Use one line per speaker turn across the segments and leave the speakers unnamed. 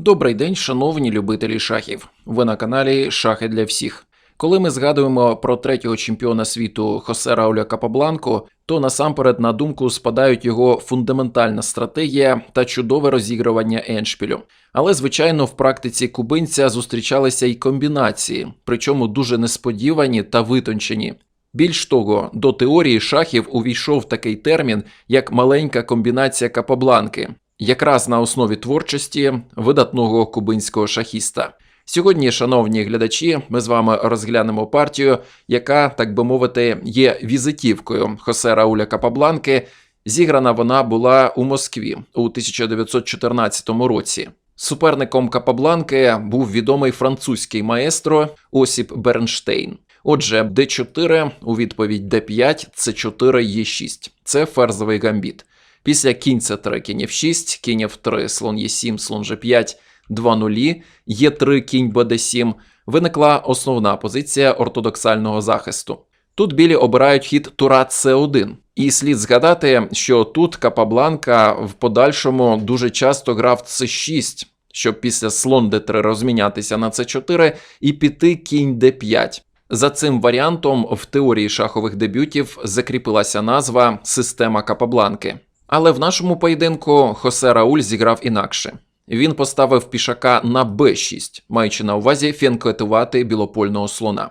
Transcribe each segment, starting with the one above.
Добрий день, шановні любителі шахів. Ви на каналі Шахи для всіх. Коли ми згадуємо про третього чемпіона світу Хосе Рауля Капабланко, то насамперед на думку спадають його фундаментальна стратегія та чудове розігрування еншпілю. Але, звичайно, в практиці кубинця зустрічалися й комбінації, причому дуже несподівані та витончені. Більш того, до теорії шахів увійшов такий термін, як маленька комбінація Капабланки, якраз на основі творчості видатного кубинського шахіста. Сьогодні, шановні глядачі, ми з вами розглянемо партію, яка, так би мовити, є візитівкою Хосе Рауля Капабланки. Зіграна вона була у Москві у 1914 році. Суперником Капабланки був відомий французький маестро Осіп Бернштейн. Отже, d4 у відповідь d5, c4, e6. Це ферзовий гамбіт. Після кінь c3, кінь f6, кінь f3, слон e7, слон g5, 2 нулі, Е3, кінь БД7, виникла основна позиція ортодоксального захисту. Тут білі обирають хід тура С1. І слід згадати, що тут Капабланка в подальшому дуже часто грав С6, щоб після слон Д3 розмінятися на С4 і піти кінь Д5. За цим варіантом в теорії шахових дебютів закріпилася назва система Капабланки. Але в нашому поєдинку Хосе Рауль зіграв інакше. Він поставив пішака на b6, маючи на увазі фінкетувати білопольного слона.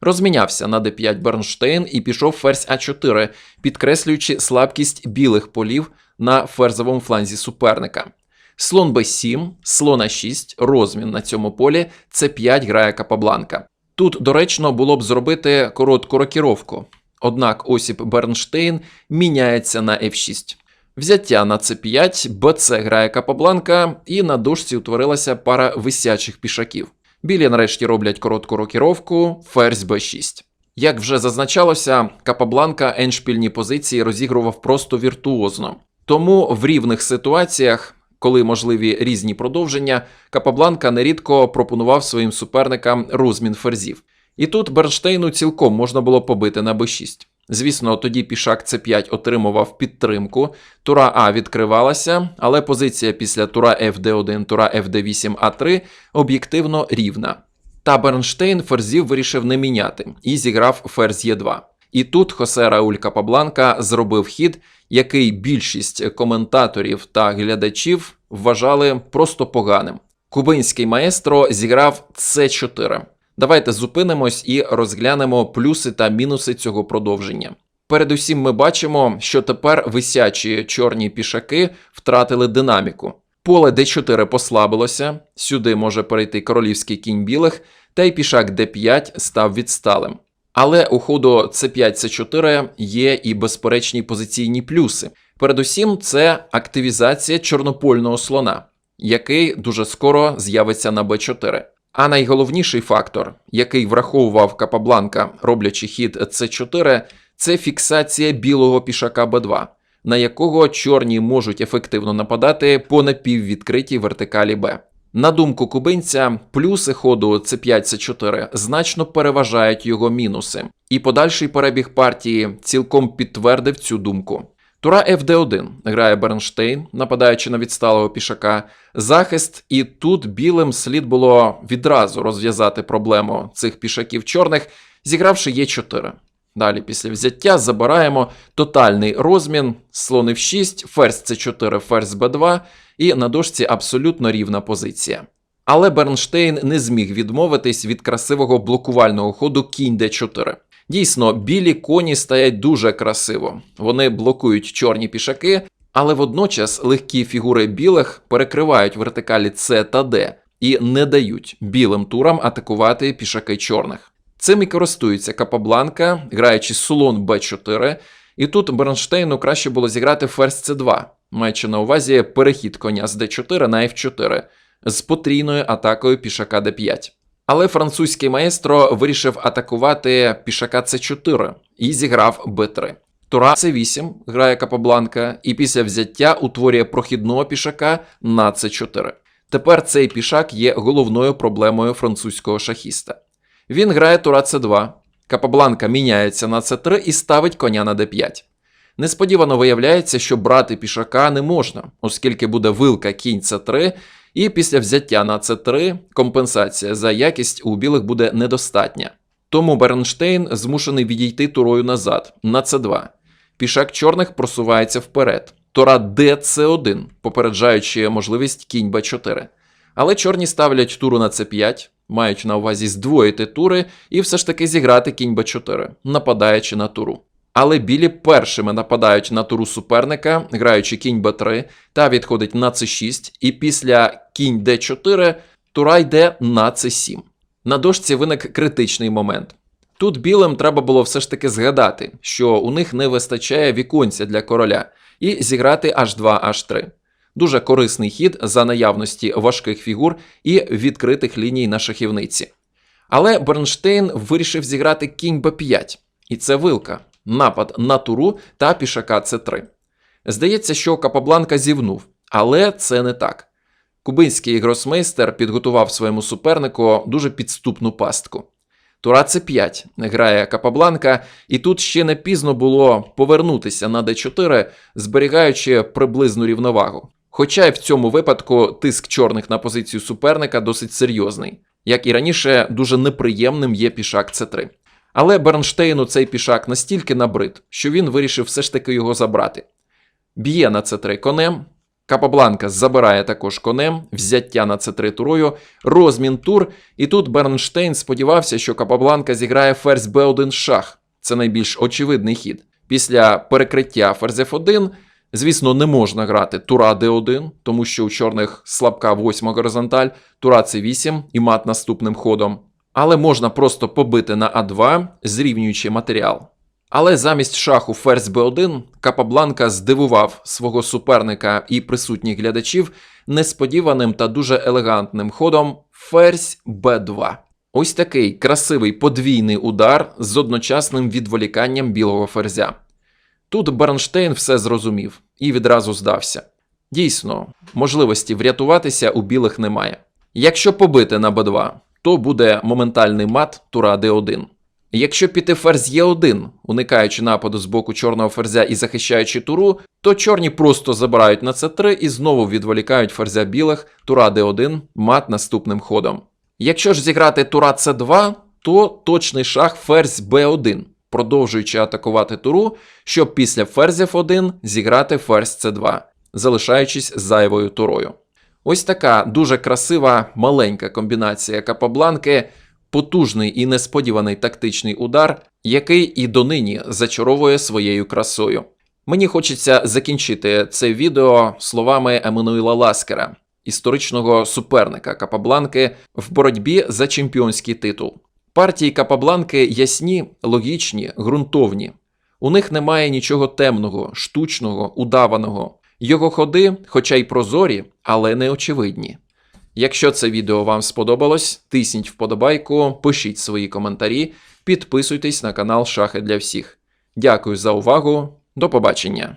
Розмінявся на d5 Бернштейн і пішов ферзь А4, підкреслюючи слабкість білих полів на ферзовому фланзі суперника. Слон b7, слон А6, розмін на цьому полі, С5 грає Капабланка. Тут доречно було б зробити коротку рокіровку. Однак Осіп Бернштейн міняється на F6. Взяття на c5, bc грає Капабланка, і на дошці утворилася пара висячих пішаків. Білі нарешті роблять коротку рокіровку, ферзь b6. Як вже зазначалося, Капабланка еншпільні позиції розігрував просто віртуозно. Тому в рівних ситуаціях, коли можливі різні продовження, Капабланка нерідко пропонував своїм суперникам розмін ферзів. І тут Бернштейну цілком можна було побити на b6. Звісно, тоді пішак c5 отримував підтримку, тура А відкривалася, але позиція після тура FD1, тура FD8, А3 об'єктивно рівна. Та Бернштейн ферзів вирішив не міняти і зіграв ферзь Е2. І тут Хосе Рауль Капабланка зробив хід, який більшість коментаторів та глядачів вважали просто поганим. Кубинський маестро зіграв С4. Давайте зупинимось і розглянемо плюси та мінуси цього продовження. Передусім, ми бачимо, що тепер висячі чорні пішаки втратили динаміку. Поле d4 послабилося, сюди може перейти королівський кінь білих, та й пішак d5 став відсталим. Але у ходу c5 c4 є і безперечні позиційні плюси. Передусім, це активізація чорнопольного слона, який дуже скоро з'явиться на b4. А найголовніший фактор, який враховував Капабланка, роблячи хід С4, це фіксація білого пішака Б2, на якого чорні можуть ефективно нападати по напіввідкритій вертикалі Б. На думку кубинця, плюси ходу С5 С4 значно переважають його мінуси, і подальший перебіг партії цілком підтвердив цю думку. Тура FD1 грає Бернштейн, нападаючи на відсталого пішака, захист, і тут білим слід було відразу розв'язати проблему цих пішаків чорних, зігравши Е4. Далі, після взяття, забираємо тотальний розмін, слон F6, ферзь C4, ферзь B2, і на дошці абсолютно рівна позиція. Але Бернштейн не зміг відмовитись від красивого блокувального ходу кінь d4. Дійсно, білі коні стоять дуже красиво. Вони блокують чорні пішаки, але водночас легкі фігури білих перекривають вертикалі С та Д і не дають білим турам атакувати пішаки чорних. Цим і користується Капабланка, граючи слон Б4, і тут Бернштейну краще було зіграти ферзь С2, маючи на увазі перехід коня з d4 на f4 з потрійною атакою пішака d5. Але французький маестро вирішив атакувати пішака С4 і зіграв Б3. Тура С8 грає Капабланка, і після взяття утворює прохідного пішака на С4. Тепер цей пішак є головною проблемою французького шахіста. Він грає Тура С2, Капабланка міняється на С3 і ставить коня на Д5. Несподівано виявляється, що брати пішака не можна, оскільки буде вилка кінь С3, І після взяття на С3 компенсація за якість у білих буде недостатня. Тому Бернштейн змушений відійти турою назад на С2. Пішак чорних просувається вперед. Тура ДЦ1, попереджаючи можливість кінь Б4. Але чорні ставлять туру на С5, мають на увазі здвоїти тури і все ж таки зіграти кінь Б4, нападаючи на туру. Але білі першими нападають на туру суперника, граючи кінь Б3 та відходить на С6, і після кінь Д4 тура йде на С7. На дошці виник критичний момент. Тут білим треба було все ж таки згадати, що у них не вистачає віконця для короля, і зіграти H2, H3. Дуже корисний хід за наявності важких фігур і відкритих ліній на шахівниці. Але Бернштейн вирішив зіграти кінь Б5, і це вилка, напад на туру та пішака С3. Здається, що Капабланка зівнув, але це не так. Кубинський гросмейстер підготував своєму супернику дуже підступну пастку. Тура С5 грає Капабланка, і тут ще не пізно було повернутися на Д4, зберігаючи приблизну рівновагу. Хоча й в цьому випадку тиск чорних на позицію суперника досить серйозний, як і раніше, дуже неприємним є пішак С3. Але Бернштейну цей пішак настільки набрид, що він вирішив все ж таки його забрати. Б'є на С3 конем, Капабланка забирає також конем, взяття на С3 турою, розмін тур, і тут Бернштейн сподівався, що Капабланка зіграє ферзь Б1 шах. Це найбільш очевидний хід. Після перекриття ферзь F1, звісно, не можна грати тура Д1, тому що у чорних слабка восьма горизонталь, тура С8 і мат наступним ходом. Але можна просто побити на А2, зрівнюючи матеріал. Але замість шаху ферзь Б1 Капабланка здивував свого суперника і присутніх глядачів несподіваним та дуже елегантним ходом ферзь Б2. Ось такий красивий подвійний удар з одночасним відволіканням білого ферзя. Тут Бернштейн все зрозумів і відразу здався. Дійсно, можливості врятуватися у білих немає. Якщо побити на Б2, то буде моментальний мат тура Д1. Якщо піти ферзь Е1, уникаючи нападу з боку чорного ферзя і захищаючи туру, то чорні просто забирають на С3 і знову відволікають ферзя білих, тура Д1, мат наступним ходом. Якщо ж зіграти тура С2, то точний шах ферзь Б1, продовжуючи атакувати туру, щоб після ферзь F1 зіграти ферзь С2, залишаючись зайвою турою. Ось така дуже красива маленька комбінація Капабланки, потужний і несподіваний тактичний удар, який і донині зачаровує своєю красою. Мені хочеться закінчити це відео словами Еммануїла Ласкера, історичного суперника Капабланки в боротьбі за чемпіонський титул. Партії Капабланки ясні, логічні, ґрунтовні. У них немає нічого темного, штучного, удаваного. Його ходи, хоча й прозорі, але не очевидні. Якщо це відео вам сподобалось, тисніть вподобайку, пишіть свої коментарі, підписуйтесь на канал Шахи для всіх. Дякую за увагу, до побачення!